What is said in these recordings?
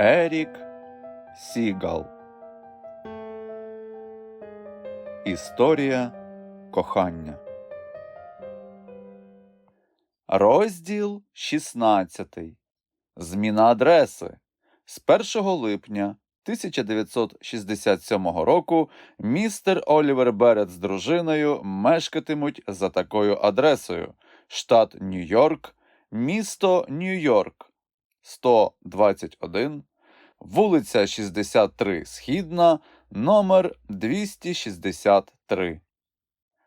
Ерік Сігал. Історія кохання. Розділ 16. Зміна адреси. З 1 липня 1967 року містер Олівер Берет з дружиною мешкатимуть за такою адресою: штат Нью-Йорк, місто Нью-Йорк, 121, вулиця 63 Східна, номер 263.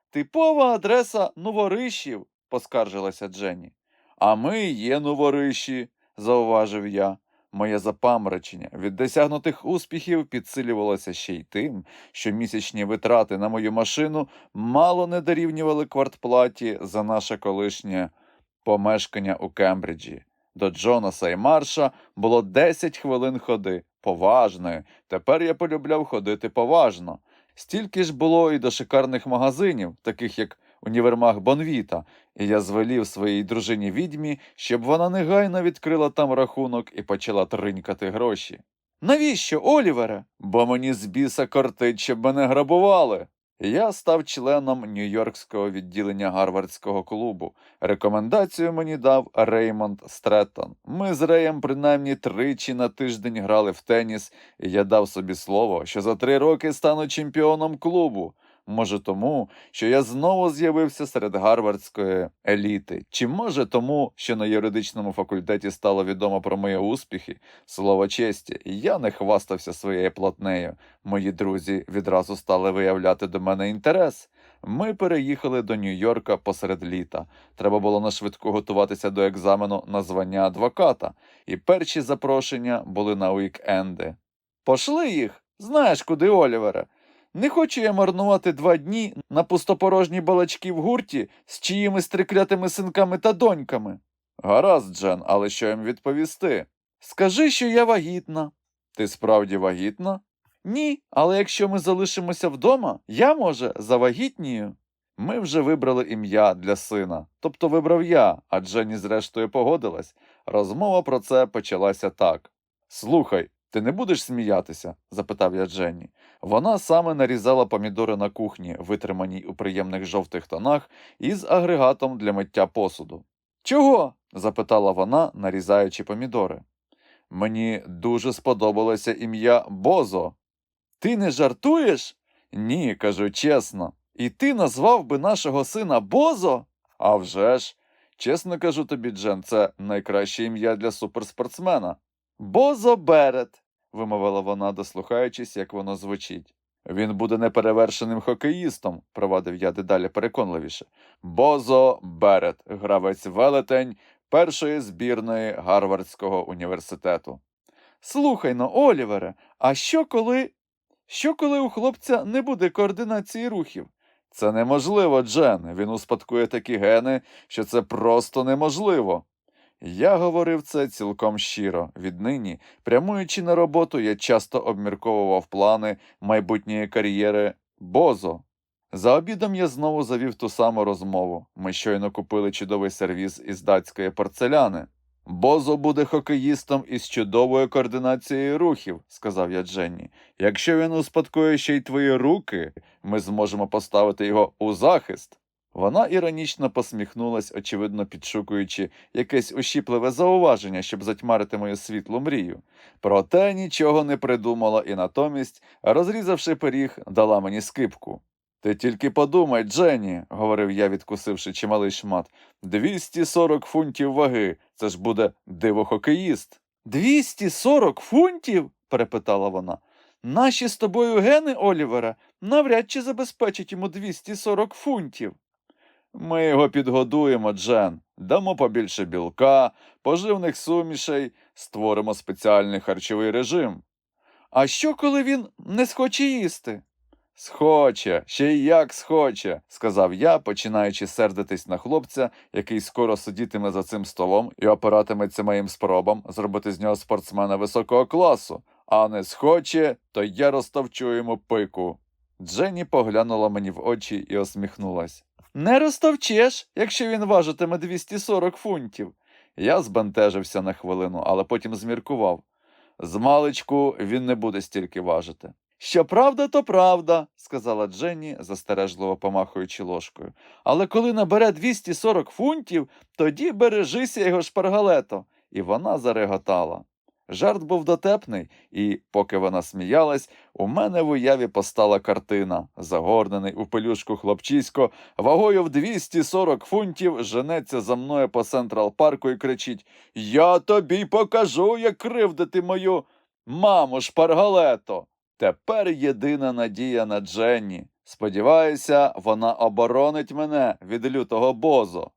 Типова адреса новоришів, поскаржилася Дженні. А ми є новориші, зауважив я. Моє запаморочення від досягнутих успіхів підсилювалося ще й тим, що місячні витрати на мою машину мало не дорівнювали квартплаті за наше колишнє помешкання у Кембриджі. До Джонаса і Марша було 10 хвилин ходи, поважної. Тепер я полюбляв ходити поважно. Стільки ж було і до шикарних магазинів, таких як універмаг Бонвіта, і я звелів своїй дружині відьмі, щоб вона негайно відкрила там рахунок і почала тринькати гроші. Навіщо, Олівере? Бо мені з біса кортить, щоб мене грабували. Я став членом Нью-Йоркського відділення Гарвардського клубу. Рекомендацію мені дав Реймонд Стреттон. Ми з Реєм принаймні тричі на тиждень грали в теніс, і я дав собі слово, що за три роки стану чемпіоном клубу. Може, тому, що я знову з'явився серед гарвардської еліти, чи може тому, що на юридичному факультеті стало відомо про мої успіхи, слово честі, я не хвастався своєю платнею. Мої друзі відразу стали виявляти до мене інтерес. Ми переїхали до Нью-Йорка посеред літа. Треба було на швидку готуватися до екзамену на звання адвоката, і перші запрошення були на уікенди. Пошли їх, знаєш куди, Олівере. Не хочу я марнувати два дні на пустопорожні балачки в гурті з чиїмись триклятими синками та доньками. Гаразд, Джен, але що їм відповісти? Скажи, що я вагітна. Ти справді вагітна? Ні, але якщо ми залишимося вдома, я, може, завагітнію. Ми вже вибрали ім'я для сина, тобто вибрав я, а Дженні зрештою погодилась. Розмова про це почалася так. Слухай, ти не будеш сміятися? запитав я Дженні. Вона саме нарізала помідори на кухні, витриманій у приємних жовтих тонах, із агрегатом для миття посуду. Чого? запитала вона, нарізаючи помідори. Мені дуже сподобалося ім'я Бозо. Ти не жартуєш? Ні, кажу чесно. І ти назвав би нашого сина Бозо? А вже ж. Чесно кажу тобі, Джен, це найкраще ім'я для суперспортсмена. Бозо Берет, вимовила вона, дослухаючись, як воно звучить. Він буде неперевершеним хокеїстом, провадив я дедалі переконливіше. Бозо Берет, гравець велетень першої збірної Гарвардського університету. Слухай но, Олівере, а що коли. Що коли у хлопця не буде координації рухів? Це неможливо, Джен. Він успадкує такі гени, що це просто неможливо. Я говорив це цілком щиро. Віднині, прямуючи на роботу, я часто обмірковував плани майбутньої кар'єри Бозо. За обідом я знову завів ту саму розмову. Ми щойно купили чудовий сервіз із датської порцеляни. Бозо буде хокеїстом із чудовою координацією рухів, сказав я Дженні. Якщо він успадкує ще й твої руки, ми зможемо поставити його у захист. Вона іронічно посміхнулась, очевидно підшукуючи якесь ущіпливе зауваження, щоб затьмарити мою світлу мрію. Проте нічого не придумала і натомість, розрізавши пиріг, дала мені скипку. Ти тільки подумай, Дженні, говорив я, відкусивши чималий шмат, 240 фунтів ваги. Це ж буде дивохокеїст. 240 фунтів? перепитала вона. Наші з тобою гени, Олівера, навряд чи забезпечать йому 240 фунтів. Ми його підгодуємо, Джен, дамо побільше білка, поживних сумішей, створимо спеціальний харчовий режим. А що, коли він не схоче їсти? Схоче, ще й як схоче, сказав я, починаючи сердитись на хлопця, який скоро сидітиме за цим столом і опиратиметься моїм спробам зробити з нього спортсмена високого класу, а не схоче, то я розтовчу йому пику. Дженні поглянула мені в очі і осміхнулась. Не розтовчеш, якщо він важитиме 240 фунтів. Я збентежився на хвилину, але потім зміркував. Змалечку він не буде стільки важити. Що правда, то правда, сказала Дженні, застережливо помахуючи ложкою. Але коли набере 240 фунтів, тоді бережися його шпаргалето. І вона зареготала. Жарт був дотепний, і, поки вона сміялась, у мене в уяві постала картина. Загорнений у пелюшку хлопчисько, вагою в 240 фунтів, женеться за мною по Централ парку і кричить Я тобі покажу, як кривдити мою маму шпаргалето. Тепер єдина надія на Дженні. Сподіваюся, вона оборонить мене від лютого бозо.